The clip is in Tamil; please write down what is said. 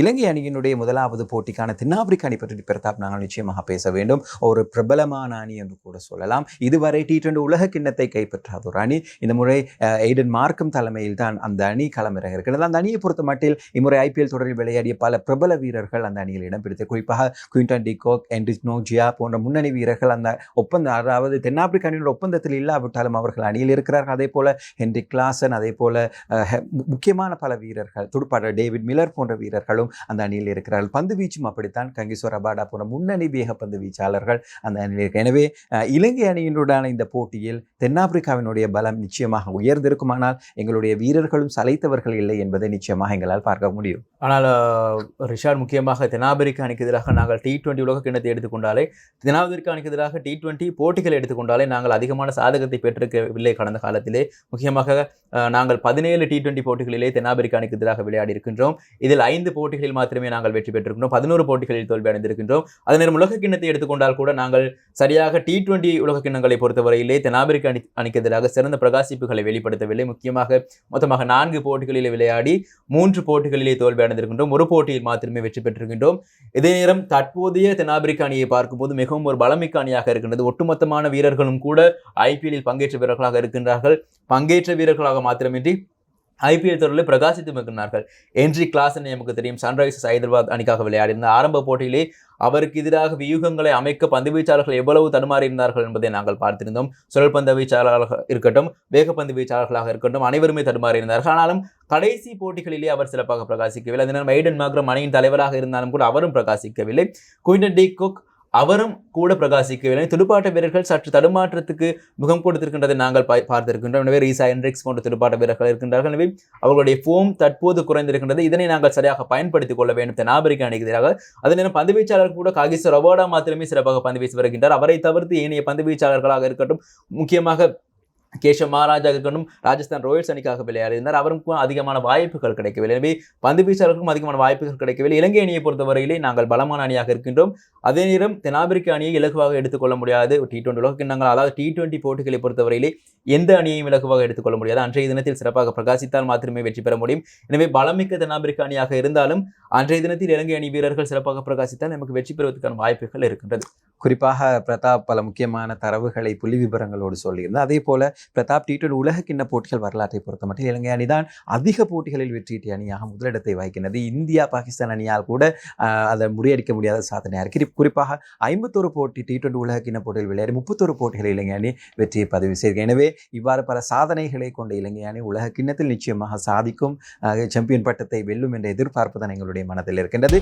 இலங்கை அணியினுடைய முதலாவது போட்டிக்கான தென்னாப்பிரிக்க அணி பற்றி பிரதாப் நாங்கள் நிச்சயமாக பேச வேண்டும். ஒரு பிரபலமான அணி என்று கூட சொல்லலாம். இதுவரை டி டுவெண்டி உலக கிண்ணத்தை கைப்பற்றாத ஒரு அணி. இந்த முறை எய்டன் மார்க்கம் தலைமையில் தான் அந்த அணி களமிறங்க இருக்கிறது. அந்த அணியை பொறுத்த மட்டில் இம்முறை ஐபிஎல் தொடரில் விளையாடிய பல பிரபல வீரர்கள் அந்த அணியில் இடம் பிடித்து குறிப்பாக குயின்டன் டிகோக் என்ரிஸ் நோஜியா போன்ற முன்னணி வீரர்கள் அந்த ஒப்பந்த அதாவது தென்னாப்பிரிக்க அணியோட ஒப்பந்தத்தில் இல்லாவிட்டாலும் அவர்கள் அணியில் இருக்கிறார்கள். அதே போல ஹென்ரி கிளாசன் அதே போல முக்கியமான பல வீரர்கள் துடுப்பாளர் டேவிட் மில்லர் போன்ற வீரர்கள் வீரர்களும் அந்த அணியில் இருக்கிறார்கள். பந்து வீச்சும் அப்படித்தான். கங்கிஸ்வர் அபாடா போன்ற முன்னணி வேக பந்து வீச்சாளர்கள் அந்த அணியில் இருக்க. எனவே இலங்கை அணியினுடான இந்த போட்டியில் தென்னாப்பிரிக்காவினுடைய பலம் நிச்சயமாக உயர்ந்திருக்குமானால் எங்களுடைய வீரர்களும் சலைத்தவர்கள் இல்லை என்பதை நிச்சயமாக எங்களால் பார்க்க முடியும். ஆனால் ரிஷாட் முக்கியமாக தென்னாப்பிரிக்க அணிக்கு எதிராக நாங்கள் டி டுவெண்ட்டி உலக கிண்ணத்தை எடுத்துக்கொண்டாலே தென்னாப்பிரிக்க அணிக்கு எதிராக டி டுவெண்ட்டி போட்டிகள் எடுத்துக்கொண்டாலே நாங்கள் அதிகமான சாதகத்தை பெற்றிருக்கவில்லை கடந்த காலத்திலே. முக்கியமாக நாங்கள் பதினேழு டி டுவெண்ட்டி போட்டிகளிலே தென்னாப்பிரிக்க அணிக்கு எதிராக விளையாடி இருக்கின்றோம் இதில் ஐந்து போட்டிகளில் மாத்திரமே நாங்கள் வெற்றி பெற்றிருக்கின்றோம் பதினோரு போட்டிகளில் தோல்வி அடைந்திருக்கின்றோம். அதே நேரம் உலக கிண்ணத்தை எடுத்துக்கொண்டால் கூட நாங்கள் சரியாக டி டுவெண்டி உலக கிண்ணங்களை பொறுத்தவரையிலே தென்னாப்பிரிக்க அணி அணிக்கு எதிராக சிறந்த பிரகாசிப்புகளை வெளிப்படுத்தவில்லை. முக்கியமாக மொத்தமாக நான்கு போட்டிகளிலே விளையாடி மூன்று போட்டிகளிலே தோல்வி அடைந்திருக்கின்றோம். ஒரு போட்டியில் மாத்திரமே வெற்றி பெற்றிருக்கின்றோம். இதே நேரம் தற்போதைய தென்னாப்பிரிக்க அணியை பார்க்கும்போது மிகவும் ஒரு பலமிக்க அணியாக இருக்கின்றது. ஒட்டுமொத்தமான வீரர்களும் கூட ஐபிஎல்லில் பங்கேற்ற வீரர்களாக இருக்கின்றார்கள். பங்கேற்ற வீரர்களாக மாத்திரமின்றி ஐபிஎல் தொடரில் பிரகாசித்து வருகின்றார்கள் என்ட்ரி கிளாஸ் நமக்கு தெரியும். சன்ரைசர்ஸ் ஹைதராபாத் அணிக்காக விளையாடியிருந்த ஆரம்ப போட்டியிலே அவருக்கு எதிராக வியூகங்களை அமைக்க பந்து வீச்சாளர்கள் எவ்வளவு தடுமாறியிருந்தார்கள் என்பதை நாங்கள் பார்த்திருந்தோம். சுழல் பந்து வீச்சாளர்களாக இருக்கட்டும் வேகப்பந்து வீச்சாளர்களாக இருக்கட்டும் அனைவருமே தடுமாறியிருந்தார்கள். ஆனாலும் கடைசி போட்டிகளிலே அவர் சிறப்பாக பிரகாசிக்கவில்லை. அதனால் மைடன் மாக்ரம் அணியின் தலைவராக இருந்தாலும் கூட அவரும் பிரகாசிக்கவில்லை. குயின்டன் டி குக் அவரும் கூட பிரகாசிக்கவில்லை. துடுப்பாட்ட வீரர்கள் சற்று தடுமாற்றத்துக்கு முகம் கொடுத்திருக்கின்றதை நாங்கள் பார்த்திருக்கின்றோம். எனவே ரீசா என்ரிக்ஸ் போன்ற துடுப்பாட்ட வீரர்கள் இருக்கின்றார்கள். எனவே அவர்களுடைய ஃபோம் தற்போது குறைந்திருக்கின்றது. இதனை நாங்கள் சரியாக பயன்படுத்திக் கொள்ள வேண்டும். தென்னாப்பிரிக்க அணிக்கு எதிராக. அதே நேரம் பந்து வீச்சாளர் கூட காகிசர் ரவோடா மாத்திரமே சிறப்பாக பந்து வீசி வருகின்றார். அவரை தவிர்த்து ஏனைய பந்து வீச்சாளர்களாக இருக்கட்டும் முக்கியமாக கேஷவ் மகாராஜா இருக்கட்டும் ராஜஸ்தான் ராயல்ஸ் அணிக்காக விளையாடினார் அவருக்கும் அதிகமான வாய்ப்புகள் கிடைக்கவில்லை. எனவே பந்து வீச்சாளருக்கும் அதிகமான வாய்ப்புகள் கிடைக்கவில்லை. இலங்கை அணியை பொறுத்தவரையிலே நாங்கள் பலமான அணியாக இருக்கின்றோம். அதே நேரம் தென்னாப்பிரிக்க அணியை இலகுவாக எடுத்துக்கொள்ள முடியாது. டி டுவெண்டி உலக கிண்ணங்கள் அதாவது டி டுவெண்டி போட்டிகளை பொறுத்தவரையிலே எந்த அணியையும் இலகுவாக எடுத்துக்கொள்ள முடியாது. அன்றைய தினத்தில் சிறப்பாக பிரகாசித்தால் மாத்திரமே வெற்றி பெற முடியும். எனவே பலமிக்க தென்னாப்பிரிக்க அணியாக இருந்தாலும் அன்றைய தினத்தில் இலங்கை அணி வீரர்கள் சிறப்பாக பிரகாசித்தால் நமக்கு வெற்றி பெறுவதற்கான வாய்ப்புகள் இருக்கின்றது. குறிப்பாக பிரதாப் பல முக்கியமான தரவுகளை புள்ளி விவரங்களோடு சொல்லியிருந்தார். அதே போல பிரதாப் டி டுவெண்டி உலக கிண்ண போட்டிகள் வரலாற்றை பொறுத்த மட்டும் இலங்கை அணிதான் அதிக போட்டிகளில் வெற்றியீட்டிய அணியாக முதலிடத்தை வகிக்கின்றது இந்தியா பாகிஸ்தான் அணியால் கூட அதை முறியடிக்க முடியாத சாதனையாக இருக்கு குறிப்பாக ஐம்பத்தொரு போட்டி டி டுவெண்டி உலக கிண்ண போட்டியில் விளையாடி முப்பத்தொரு போட்டிகளில் இலங்கை அணி வெற்றியை பதிவு செய்திருக்கு எனவே இவ்வாறு பல சாதனைகளை கொண்ட இலங்கை அணி உலக கிண்ணத்தில் நிச்சயமாக சாதிக்கும் சாம்பியன் பட்டத்தை வெல்லும் என்ற எதிர்பார்ப்பு தான் எங்களுடைய மனதில் இருக்கின்றது.